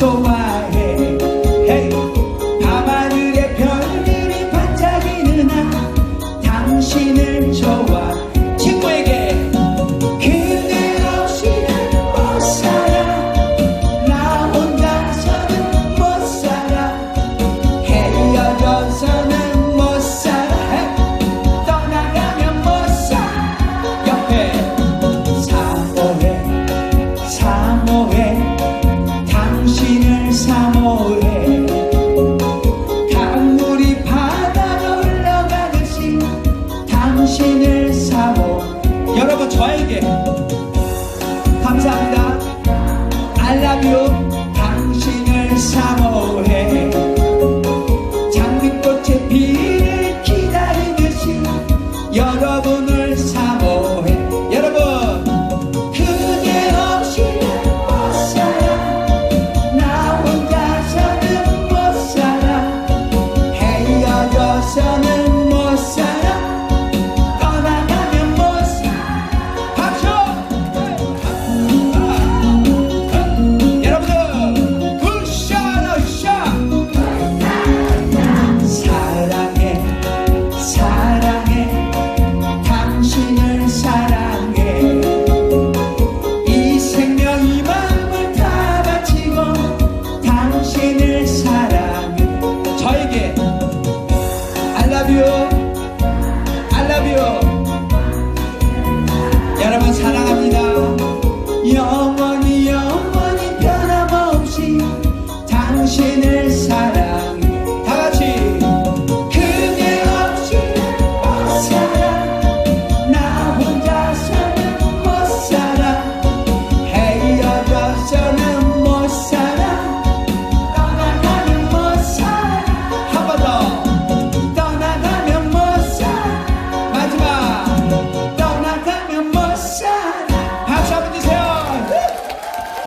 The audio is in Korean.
show by 저에게 감사합니다. I love you.